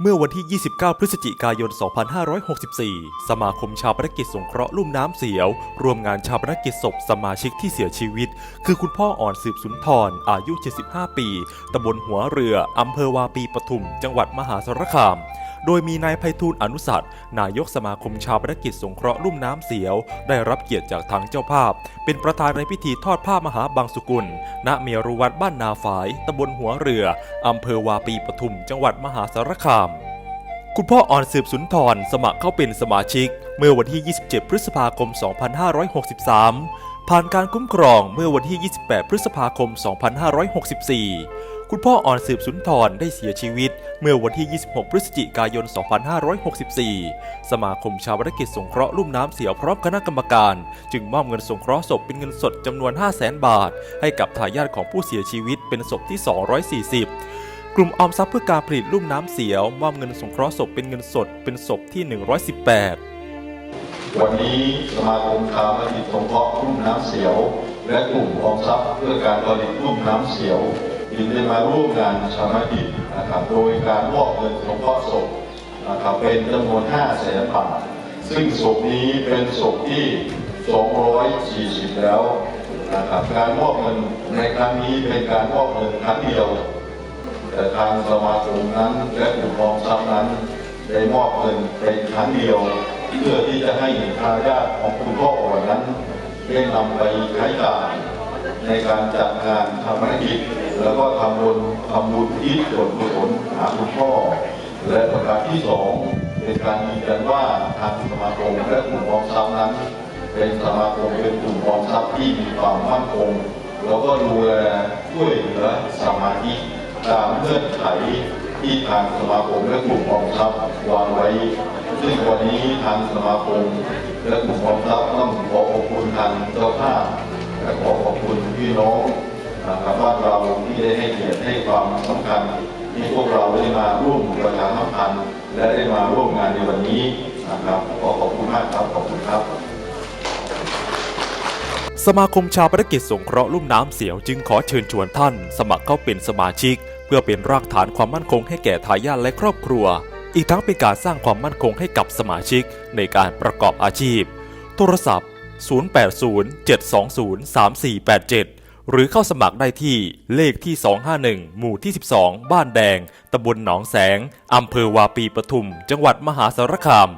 เมื่อวันที่ 29 พฤศจิกายน 2564 สมาคมชาวปนกิจสงเคราะห์ลุ่มน้ำเสียว ร่วมงานชาวปนกิจศพสมาชิกที่เสียชีวิต คือคุณพ่ออ่อนสืบสุนทร อายุ 75 ปี ตำบลหัวเรือ อำเภอวาปีปทุม จังหวัดมหาสารคาม โดยมีนายไพฑูรย์อนุสัตย์นายกสมาคมชาวปนกิจสงเคราะห์ลุ่มน้ำเสียว ได้รับเกียรติจากทางเจ้าภาพ เป็นประธานในพิธีทอดผ้ามหาบางสุกุล ณ เมรุวัดบ้านนาฝายตำบลหัวเรือ อำเภอวาปีปทุม จังหวัดมหาสารคาม คุณพ่ออ่อนสืบสุนทรสมัครเข้าเป็นสมาชิก เมื่อวันที่ 27 พฤษภาคม 2563 ผ่านการคุ้มครองเมื่อวันที่ 28 พฤษภาคม 2564 คุณพ่ออ่อนสืบสุนทรได้เสียชีวิต เมื่อวันที่ 26 พฤศจิกายน 2564 สมาคมชาวรกิจสงเคราะห์ลุ่มน้ำเสียวพร้อมคณะกรรมการ จึงมอบเงินสงเคราะห์ศพเป็นเงินสดจำนวน 500,000 บาท ให้กับทายาทของผู้เสียชีวิตเป็นศพที่ 240กลุ่มออมทรัพย์เพื่อการผลิตลุ่มน้ำเสียว มอบเงินสงเคราะห์ศพเป็นเงินสดเป็นศพที่ 118 วันนี้สมาคมชาวนาทีสงเคราะห์ลุ่มน้ำเสียว และกลุ่มออมทรัพย์เพื่อการผลิตลุ่มน้ำเสียว ยินได้มาร่วมงานชาวนกิจนะครับ โดยการมอบเงินสงเคราะห์ศพนะครับ เป็นจำนวน5แสนบาท ซึ่งศพนี้เป็นศพที่ 240 แล้วนะครับ การมอบเงินในครั้งนี้เป็นการมอบเงินครั้งเดียว แต่ทางสมาคมนั้นและกลุ่มออมทรัพย์นั้นได้มอบเงินเป็นครั้งเดียว เพื่อที่จะให้ทายาทของคุณพ่ออ่อนนั้นได้นำไปใช้จ่าย ในการจัดงานทำธุรกิจแล้วก็ทำบุญทำบุญที่ส่วนกุศลหาคุณพ่อ และประการที่สองเป็นการยืนยันว่าทางสมาคมและกลุ่มออมทรัพย์นั้น เป็นสมาคมเป็นกลุ่มออมทรัพย์ที่มีความมั่นคงแล้วก็ดูแลช่วยเหลือสมาชิกตามเงื่อนไขที่ทางสมาคมและกลุ่มออมทรัพย์วางไว้ ซึ่งวันนี้ทางสมาคมและกลุ่มออมทรัพย์ต้องขอขอบคุณทางเจ้าภาพและขอ คุณพี่น้องนะครับบ้านเราที่ได้ให้เกียรติให้ความสำคัญที่พวกเราได้มาร่วมประชาสัมพันธ์และได้มาร่วมงานในวันนี้นะครับขอขอบคุณมากครับขอบคุณครับ สมาคมชาวปนกิจสงเคราะห์ลุ่มน้ำเสียวจึงขอเชิญชวนท่าน สมัครเข้าเป็นสมาชิก เพื่อเป็นรากฐานความมั่นคงให้แก่ทายาทและครอบครัว อีกทั้งเป็นการสร้างความมั่นคงให้กับสมาชิกในการประกอบอาชีพ โทรศัพท์ 080-720-3487 หรือเข้าสมัครได้ที่เลขที่ 251 หมู่ที่ 12 บ้านแดง ตำบลหนองแสง อำเภอวาปีปทุม จังหวัดมหาสารคาม